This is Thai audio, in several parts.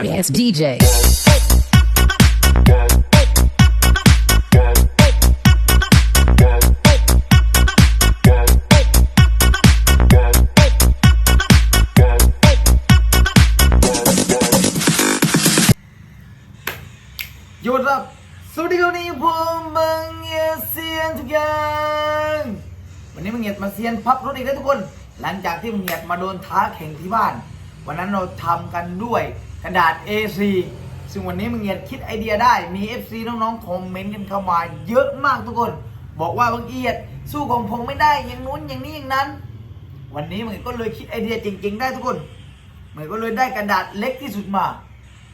sorry ass DJ. Yo what's up สวัสดีครับวันนี้ผมบังเงียเซียนทุกอย่างวันนี้บังเงียดมาเซียนพับรถอีกแล้วทุกคน หลังจากที่บังเงียดมาโดนท้าแข่งที่บ้าน วันนั้นเราทำกันด้วย กระดาษ A4 ซึ่งวันนี้บังเงียดคิดไอเดียได้มี FC น้องๆคอมเมนต์กันเข้ามาเยอะมากทุกคน บอกว่าบังเอียดสู้ของผมไม่ได้อย่างนู้นอย่างนี้อย่างนั้น วันนี้มันก็เลยคิดไอเดียจริงๆได้ทุกคนมันก็เลยได้กระดาษเล็กที่สุดมา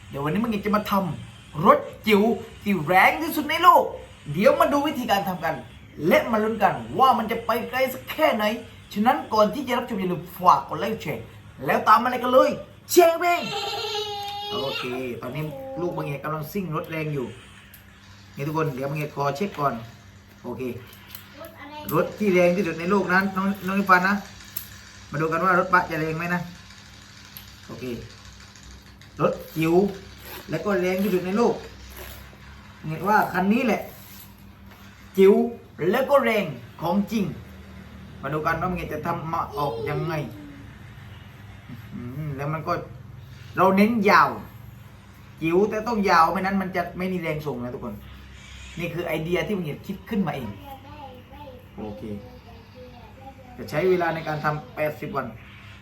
เดี๋ยววันนี้มันจะมาทำรถจิ๋วที่แรงที่สุดในโลก เดี๋ยวมาดูวิธีการทำกัน และมาลุ้นกันว่ามันจะไปไกลสักแค่ไหนฉะนั้นก่อนที่จะรับชมอย่าลืมฝากกดไลค์แชร์แล้วตามมาเลยกันเลยแชร์เอง โอเค ตอนนี้ลูกบางเอกกำลังซิ่งรถแรงอยู่ นี่ทุกคนเดี๋ยวบางเอกขอเช็คก่อน โอเค รถที่แรงที่สุดในโลกนั้นน้องน้องนิฟันนะ มาดูกันว่ารถปะจะแรงไหมนะ โอเค รถจิ๋วและก็แรงที่สุดในโลกเห็นว่าคันนี้แหละ จิ๋วแล้วก็แรงของจริง มาดูกันว่ามันจะทำมาออกยังไงอืมแล้วมันก็ เราเน้นยาวจิ๋วแต่ต้องยาวไม่นั้นมันจะไม่มีแรงส่งนะทุกคน นี่คือไอเดียที่มันคิดขึ้นมาเอง โอเค จะใช้เวลาในการทำ80วัน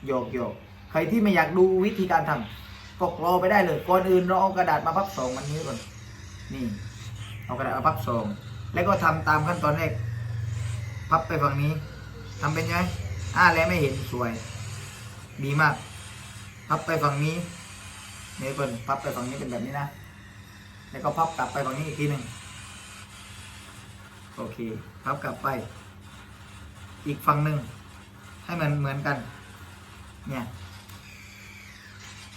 โยกโยกใครที่ไม่อยากดูวิธีการทำก็รอไปได้เลย ก่อนอื่นเราเอากระดาษมาพับสองมันนี้ก่อน นี่ เอากระดาษมาพับสอง แล้วก็ทำตามขั้นตอนแรก พับไปฝั่งนี้ทำเป็นไงอ่าแล้วไม่เห็นสวย ดีมาก พับไปฝั่งนี้ นี่เปิ่นพับไปฝั่งนี้เป็นแบบนี้นะ แล้วก็พับกลับไปฝั่งนี้อีกทีหนึ่งโอเค พับกลับไป อีกฝั่งหนึ่งให้มันเหมือนกัน เนี่ย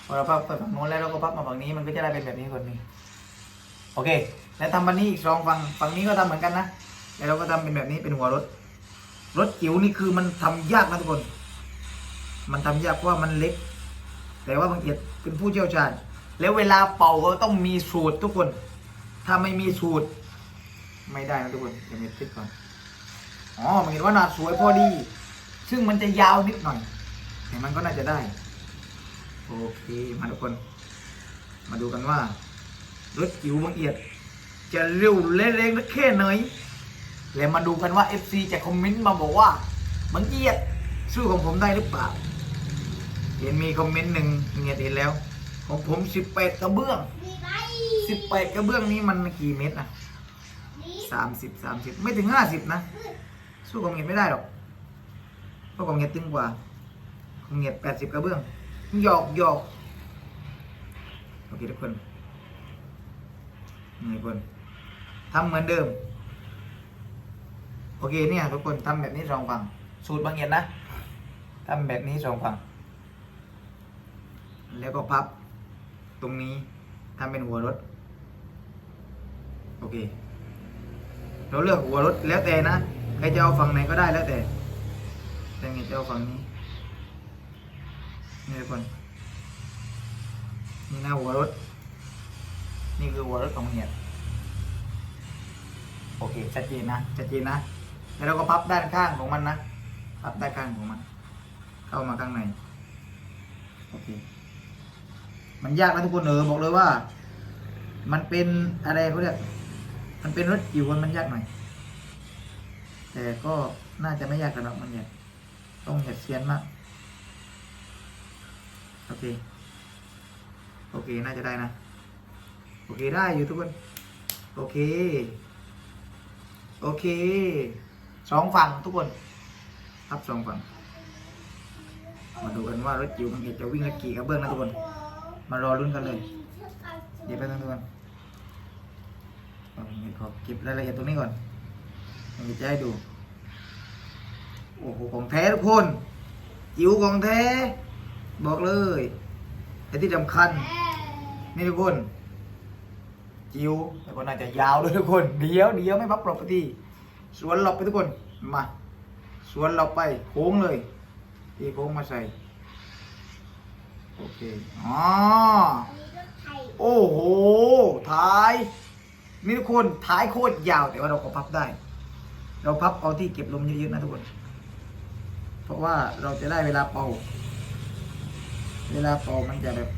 พอเราพับไปฝั่งโน้นแล้วเราก็พับมาฝั่งนี้มันก็จะได้เป็นแบบนี้คนนี้ โอเค แล้วทำบันนี้อีกสองฝั่งฝั่งนี้ก็ทำเหมือนกันนะ แล้วเราก็ทำเป็นแบบนี้เป็นหัวรถ รถจิ๋วนี่คือมันทำยากนะทุกคน มันทำยากเพราะว่ามันเล็ก แต่ว่าบางเอียดเป็นผู้เชี่ยวชาญ แล้วเวลาเป่าก็ต้องมีสูตรทุกคน ถ้าไม่มีสูตร ไม่ได้นะทุกคนเดี๋ยวมีคลิปก่อนอ๋อมันเห็นว่าหนาสวยพอดี ซึ่งมันจะยาวนิดหน่อย แต่มันก็น่าจะได้ โอเคมาทุกคน มาดูกันว่ารถจิ๋วบางเอียด จะเร็วและแรงแค่ไหนแล้วมาดูกันว่า FC จะคอมเมนต์มาบอกว่าบางเอียดสู้ของผมได้หรือเปล่า เห็นมีคอมเมนต์หนึ่งบางเอียดเห็นแล้ว ของผม18กระเบื้อง18กระเบื้องนี้มันกี่เมตรนะ30 30ไม่ถึง50นะ สู้ของเงียดไม่ได้หรอกเพราะของเงียดตึงกว่าของเงียดแปดสิบกระเบื้องหยอกหยอกโอเคทุกคนนี่ทุกคนทำเหมือนเดิม โอเคเนี่ยทุกคนทำแบบนี้สองฝั่งสูตรบางเงียดนะทำแบบนี้สองฝั่ง แล้วก็พับตรงนี้ทำเป็นหัวรถ โอเค เราเลือกหัวรถแล้วแต่นะ ใครจะเอาฝั่งไหนก็ได้แล้วแต่ แต่ไงจะเอาฝั่งนี้ นี่ทุกคน นี่หน้าหัวรถ นี่คือหัวรถของเหียดโอเค ชัดเจนนะ ชัดเจนนะ แล้วเราก็พับด้านข้างของมันนะ พับด้านข้างของมัน เข้ามาข้างใน โอเค มันยากนะทุกคนเออบอกเลยว่า มันเป็นอะไรเขาเรียกมันเป็นรถจิ๋วมันยากหน่อย แต่ก็น่าจะไม่ยากสำหรับมันเนี่ยต้องเห็ดเซียนมาก โอเค โอเค น่าจะได้นะ โอเคได้อยู่ทุกคน โอเค โอเค สองฝั่งทุกคนทับสองฝั่ง มาดูกันว่ารถจิ๋วมันจะวิ่งละกี่กระเบื้องนะทุกคน มารอรุ่นกันเลย เดี๋ยวไปกันทุกคนเอานี่ขอเก็บรายละเอียดตรงนี้ก่อนมันจะให้ดู โอ้โห ของแท้ทุกคน จิ๋วของแท้ บอกเลยแต่ที่สำคัญ นี่ทุกคน จิ๋วแล้วก็น่าจะยาวด้วยทุกคน เดี๋ยวเดี๋ยวไม่พับปลอกไปทีสวนหลบไปทุกคน มา สวนเราไปโค้งเลยตีโค้งมาใส่ โอเคอ๋อโอ้โหท้ายนี่ทุกคนท้ายโคตรยาวแต่ว่าเราก็พับได้ เราพับเอาที่เก็บลมเยอะๆนะทุกคน เพราะว่าเราจะได้เวลาเป่า เวลาเป่ามันจะแบบ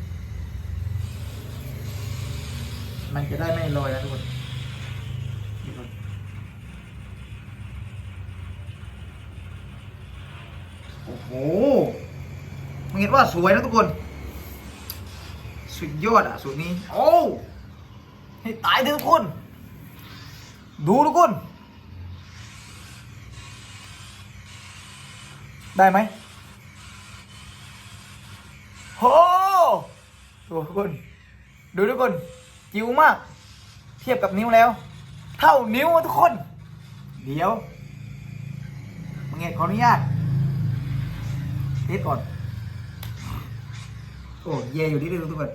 มันจะได้ไม่ลอยนะทุกคนทุกคนโอ้โหมันเห็นว่าสวยนะทุกคน สุดยอดอะสูตรนี้ โอ้ให้ตายเถอะทุกคน ดูทุกคน ได้ไหมโหดูทุกคน ดูทุกคน จิ๋วมาก เทียบกับนิ้วแล้ว เท่านิ้วทุกคน เดี๋ยวมึงเงขออนุญาตเทสก่อน โอ้เยอยู่นิดนึงทุกคน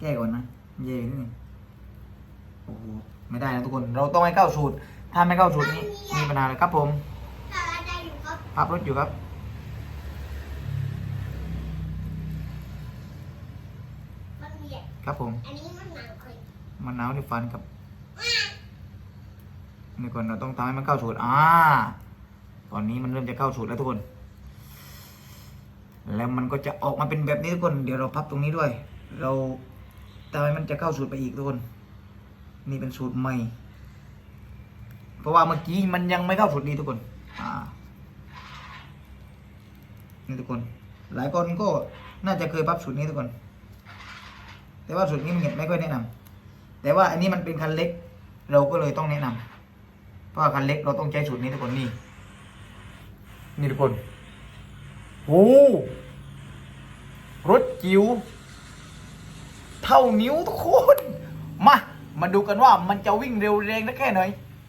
แก้ก่อนนะ เยอยู่นิดนึงโอ้โห ไม่ได้นะทุกคน เราต้องให้เข้าสูตร ถ้าไม่เข้าสูตรนี้ มีปัญหาเลยครับผมถ้าได้อยู่ครับพับรถอยู่ครับครับผม อันนี้มันหนังเคยมันหนาวที่ฟันครับนี่ก่อนเราต้องทำให้มันเข้าสูตรอ่า ตอนนี้มันเริ่มจะเข้าสูตรแล้วทุกคน แล้วมันก็จะออกมาเป็นแบบนี้ทุกคน เดี๋ยวเราพับตรงนี้ด้วย เรา ทำให้มันจะเข้าสูตรไปอีกทุกคนนี่เป็นสูตรใหม่ เพราะว่าเมื่อกี้มันยังไม่เข้าสูตรนี้ทุกคนนี่ทุกคน หลายคนก็น่าจะเคยพับสูตรนี้ทุกคน แต่ว่าสูตรนี้มันไม่ค่อยแนะนำแต่ว่าอันนี้มันเป็นคันเล็ก เราก็เลยต้องแนะนำเพราะว่าคันเล็กเราต้องใช้สูตรนี้ทุกคนนี่นี่ทุกคนโอ้รถจิ๋ว เท่านิ้วทุกคน มา มาดูกันว่ามันจะวิ่งเร็วแรงได้แค่ไหน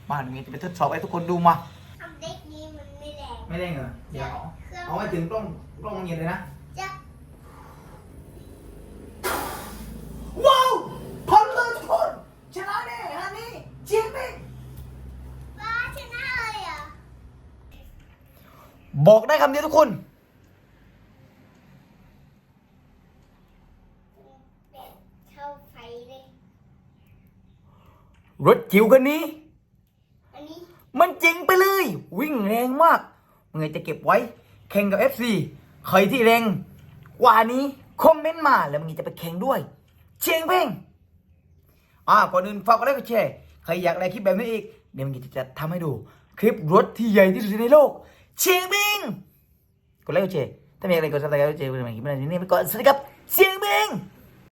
มาหนูจะไปทดสอบให้ทุกคนดูมาทำเด็กนี้มันไม่แรง ไม่ได้เหรอเดี๋ยวเครื่องเอาไว้ถึงกล้องกล้องเย็นเลยนะจะว้าวพันเลยทุกคนชนะแน่อันนี้จริงไหมบ้าชนะเลยอะบอกได้คำเดียวทุกคน เป็ดเท่าไฟเลย รถจิ๋วคันนี้ อันนี้มันเจ๋งไปเลย วิ่งแรงมากเมื่อจะเก็บไว้ แข่งกับ FC ใครที่แรงกว่านี้คอมเมนต์มาแล้วมึงจะไปแข่งด้วย เชียงเพ่งอ่าก่อนอื่นฝากกดไลค์กดแชร์ใครอยากได้คลิปแบบนี้อีกเดี๋ยวมึงจะจะทำให้ดู คลิปรถที่ใหญ่ที่สุดในโลก เชียงเพ่งกดไลค์กดแชร์ถ้ามีอะไรกดซับสไครต์กดแชร์ไปใหม่คลิปหน้านี้ไปก่อนสวัสดีครับเชียงเพ่ง